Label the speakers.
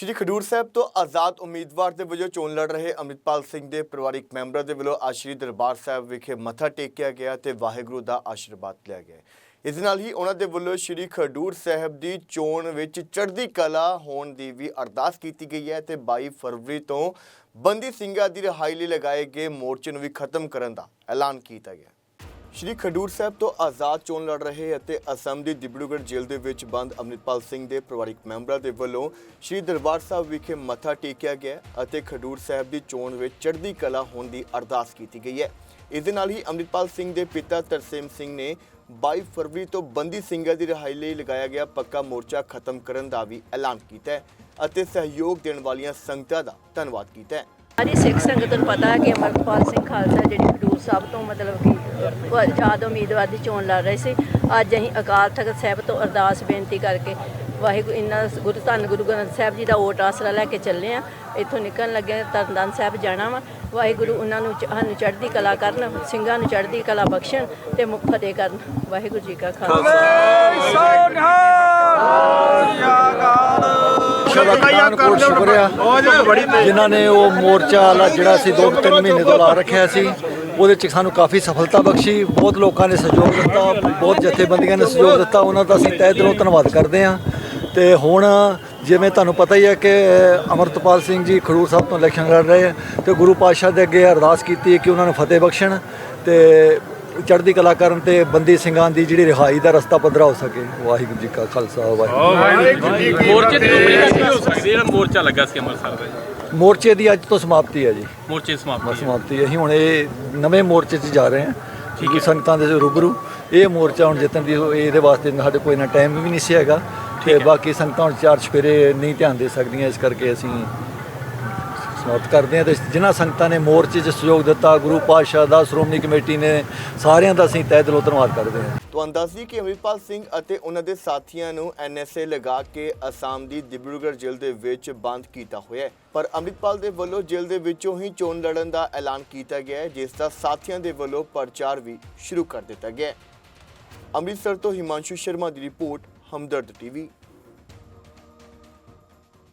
Speaker 1: ਸ਼੍ਰੀ ਖਡੂਰ ਸਾਹਿਬ ਤੋਂ ਆਜ਼ਾਦ ਉਮੀਦਵਾਰ ਦੇ ਵਜੋਂ ਚੋਣ ਲੜ ਰਹੇ ਅੰਮ੍ਰਿਤਪਾਲ ਸਿੰਘ ਦੇ ਪਰਿਵਾਰਿਕ ਮੈਂਬਰਾਂ ਦੇ ਵੱਲੋਂ ਅੱਜ ਸ਼੍ਰੀ ਦਰਬਾਰ ਸਾਹਿਬ ਵਿਖੇ ਮੱਥਾ ਟੇਕਿਆ ਗਿਆ ਤੇ ਵਾਹਿਗੁਰੂ ਦਾ ਆਸ਼ੀਰਵਾਦ ਲਿਆ ਗਿਆ। ਇਸ ਨਾਲ ਹੀ ਉਹਨਾਂ ਦੇ ਵੱਲੋਂ ਸ਼੍ਰੀ ਖਡੂਰ ਸਾਹਿਬ ਦੀ ਚੋਣ ਵਿੱਚ ਚੜ੍ਹਦੀ ਕਲਾ ਹੋਣ ਦੀ ਵੀ ਅਰਦਾਸ ਕੀਤੀ ਗਈ ਹੈ ਤੇ 22 ਫਰਵਰੀ ਤੋਂ ਬੰਦੀ ਸਿੰਘਾਂ ਦੀ ਰਿਹਾਈ ਲਈ ਲਗਾਏ ਗਏ ਮੋਰਚੇ ਨੂੰ ਵੀ ਖਤਮ ਕਰਨ ਦਾ ਐਲਾਨ ਕੀਤਾ ਗਿਆ। ਸ਼੍ਰੀ ਖਡੂਰ ਸਾਹਿਬ ਤੋਂ ਆਜ਼ਾਦ ਚੋਣ ਲੜ ਰਹੇ ਅਤੇ ਅਸਮ ਦੀ ਡਿਬਰੂਗੜ੍ਹ ਜੇਲ੍ਹ ਦੇ ਵਿੱਚ ਬੰਦ ਅੰਮ੍ਰਿਤਪਾਲ ਸਿੰਘ ਦੇ ਪਰਿਵਾਰਿਕ ਮੈਂਬਰਾਂ ਦੇ ਵੱਲੋਂ ਸ਼੍ਰੀ ਦਰਬਾਰ ਸਾਹਿਬ ਵਿਖੇ ਮੱਥਾ ਟੇਕਿਆ ਗਿਆ ਅਤੇ ਖਡੂਰ ਸਾਹਿਬ ਦੀ ਚੋਣ ਵਿੱਚ ਚੜ੍ਹਦੀ ਕਲਾ ਹੋਣ ਦੀ ਅਰਦਾਸ ਕੀਤੀ ਗਈ ਹੈ। ਇਸ ਦੇ ਨਾਲ ਹੀ ਅੰਮ੍ਰਿਤਪਾਲ ਸਿੰਘ ਦੇ ਪਿਤਾ ਤਰਸੇਮ ਸਿੰਘ ਨੇ 22 ਫਰਵਰੀ ਤੋਂ ਬੰਦੀ ਸਿੰਘਾਂ ਦੀ ਰਿਹਾਈ ਲਈ ਲਗਾਇਆ ਗਿਆ ਪੱਕਾ ਮੋਰਚਾ ਖਤਮ ਕਰਨ ਦਾ ਵੀ ਐਲਾਨ ਕੀਤਾ ਹੈ ਅਤੇ ਸਹਿਯੋਗ ਦੇਣ ਵਾਲੀਆਂ ਸੰਗਤਾਂ ਦਾ ਧੰਨਵਾਦ ਕੀਤਾ ਹੈ।
Speaker 2: ਸਾਰੀ ਸਿੱਖ ਸੰਗਤ ਨੂੰ ਪਤਾ ਹੈ ਕਿ ਅਮਰਪਾਲ ਸਿੰਘ ਖਾਲਸਾ ਜਿਹੜੀ ਖਡੂਰ ਸਾਹਿਬ ਤੋਂ ਮਤਲਬ ਕਿ ਆਜ਼ਾਦ ਉਮੀਦਵਾਰ ਦੀ ਚੋਣ ਲੜ ਰਹੇ ਸੀ। ਅੱਜ ਅਸੀਂ ਅਕਾਲ ਤਖਤ ਸਾਹਿਬ ਤੋਂ ਅਰਦਾਸ ਬੇਨਤੀ ਕਰਕੇ ਵਾਹਿਗੁਰੂ ਇਨ੍ਹਾਂ ਗੁਰੂ, ਧੰਨ ਗੁਰੂ ਗ੍ਰੰਥ ਸਾਹਿਬ ਜੀ ਦਾ ਓਟ ਆਸਰਾ ਲੈ ਕੇ ਚੱਲੇ ਆ ਇੱਥੋਂ ਨਿਕਲਣ ਲੱਗੇ ਤਰਨਤਾਰਨ ਸਾਹਿਬ ਜਾਣਾ ਵਾ। ਵਾਹਿਗੁਰੂ, ਉਹਨਾਂ ਨੂੰ ਸਾਨੂੰ ਚੜ੍ਹਦੀ ਕਲਾ ਕਰਨ, ਸਿੰਘਾਂ ਨੂੰ ਚੜ੍ਹਦੀ ਕਲਾ ਬਖਸ਼ਣ ਤੇ ਮੁਖ ਫਤਿਹ ਕਰਨ। ਵਾਹਿਗੁਰੂ ਜੀ ਕਾ ਖਾਲਸਾ।
Speaker 3: ਜਿਨ੍ਹਾਂ ਨੇ ਉਹ ਮੋਰਚਾ ਵਾਲਾ ਜਿਹੜਾ ਸੀ ਦੋ ਕੁ ਤਿੰਨ ਮਹੀਨੇ ਤੋਂ ਲਾ ਰੱਖਿਆ ਸੀ ਉਹਦੇ ਚ ਸਾਨੂੰ ਕਾਫੀ ਸਫਲਤਾ ਬਖਸ਼ੀ। ਬਹੁਤ ਲੋਕਾਂ ਨੇ ਸਹਿਯੋਗ ਦਿੱਤਾ ਬਹੁਤ ਜਥੇਬੰਦੀਆਂ ਨੇ ਸਹਿਯੋਗ ਦਿੱਤਾ। ਉਹਨਾਂ ਦਾ ਅਸੀਂ ਤਹਿ ਦਿਲੋਂ ਧੰਨਵਾਦ ਕਰਦੇ ਹਾਂ। ਤੇ ਹੁਣ ਜਿਵੇਂ ਤੁਹਾਨੂੰ ਪਤਾ ਹੀ ਹੈ ਕਿ ਅਮਰਤਪਾਲ ਸਿੰਘ ਜੀ ਖਡੂਰ ਸਾਹਿਬ ਤੋਂ ਇਲੈਕਸ਼ਨ ਲੜ ਰਹੇ ਹੈ ਤੇ ਗੁਰੂ ਪਾਤਸ਼ਾਹ ਦੇ ਅੱਗੇ ਅਰਦਾਸ ਕੀਤੀ ਹੈ ਕਿ ਉਹਨਾਂ ਨੂੰ ਫਤਿਹ ਬਖਸ਼ਣ ਤੇ ਚੜ੍ਹਦੀ ਕਲਾ ਕਰਨ ਤੇ ਬੰਦੀ ਸਿੰਘਾਂ ਦੀ ਜਿਹੜੀ ਰਿਹਾਈ ਦਾ ਰਸਤਾ ਪੱਧਰਾ ਹੋ ਸਕੇ। ਵਾਹਿਗੁਰੂ ਜੀ ਕਾ ਖਾਲਸਾ ਵਾਹਿਗੁਰੂ
Speaker 4: ਕੀ ਜਿਹੜਾ ਮੋਰਚਾ ਲੱਗਾ ਸੀ ਅੰਮ੍ਰਿਤਸਰ ਦਾ ਜੀ?
Speaker 3: ਮੋਰਚੇ ਦੀ ਅੱਜ ਤੋਂ ਸਮਾਪਤੀ ਹੈ ਜੀ।
Speaker 4: ਮੋਰਚੇ ਦੀ ਸਮਾਪਤੀ ਹੈ।
Speaker 3: ਸਮਾਪਤੀ ਅਸੀਂ ਹੁਣ ਇਹ ਨਵੇਂ ਮੋਰਚੇ 'ਚ ਜਾ ਰਹੇ ਹਾਂ। ਠੀਕ ਹੈ। ਸੰਗਤਾਂ ਦੇ ਰੂਬਰੂ। ਇਹ ਮੋਰਚਾ ਹੁਣ ਜਿੱਤਣ ਦੀ ਇਹਦੇ ਵਾਸਤੇ ਸਾਡੇ ਕੋਈ ਨਾ ਟਾਈਮ ਵੀ ਨਹੀਂ ਸੀ ਹੈਗਾ। ਤੇ ਬਾਕੀ ਸੰਗਤਾਂ ਹੁਣ ਚਾਰ ਚੁਫੇਰੇ ਨਹੀਂ ਧਿਆਨ ਦੇ ਸਕਦੀਆਂ। ਇਸ ਕਰਕੇ ਅਸੀਂ ਸਮਾਪਤ ਕਰਦੇ ਹਾਂ। ਤੇ ਜਿਨ੍ਹਾਂ ਸੰਗਤਾਂ ਨੇ ਮੋਰਚੇ 'ਚ ਸਹਿਯੋਗ ਦਿੱਤਾ ਗੁਰੂ ਪਾਤਸ਼ਾਹ ਦਾ ਸ਼੍ਰੋਮਣੀ ਕਮੇਟੀ ਨੇ ਸਾਰਿਆਂ ਦਾ ਅਸੀਂ ਤਹਿ ਦਿਲੋਂ ਧੰਨਵਾਦ ਕਰਦੇ ਹਾਂ।
Speaker 1: ਤੁਹਾਨੂੰ ਦੱਸ ਦਈਏ ਕਿ ਅਮਰਿਤਪਾਲ ਸਿੰਘ ਅਤੇ ਉਹਨਾਂ ਦੇ ਸਾਥੀਆਂ ਨੂੰ ਐਨਐਸਏ ਲਗਾ ਕੇ ਅਸਾਮ ਦੀ ਡਿਬਰੂਗੜ੍ਹ ਜੇਲ੍ਹ ਦੇ ਵਿੱਚ ਬੰਦ ਕੀਤਾ ਹੋਇਆ ਹੈ। ਪਰ ਅਮਰਿਤਪਾਲ ਦੇ ਵੱਲੋਂ ਜੇਲ੍ਹ ਦੇ ਵਿੱਚੋਂ ਹੀ ਚੋਣ ਲੜਨ ਦਾ ਐਲਾਨ ਕੀਤਾ ਗਿਆ ਹੈ, ਜਿਸ ਦਾ ਸਾਥੀਆਂ ਦੇ ਵੱਲੋਂ ਪ੍ਰਚਾਰ ਵੀ ਸ਼ੁਰੂ ਕਰ ਦਿੱਤਾ ਗਿਆ ਹੈ। ਅੰਮ੍ਰਿਤਸਰ ਤੋਂ ਹਿਮਾਂਸ਼ੂ ਸ਼ਰਮਾ ਦੀ ਰਿਪੋਰਟ, ਹਮਦਰਦ ਟੀਵੀ।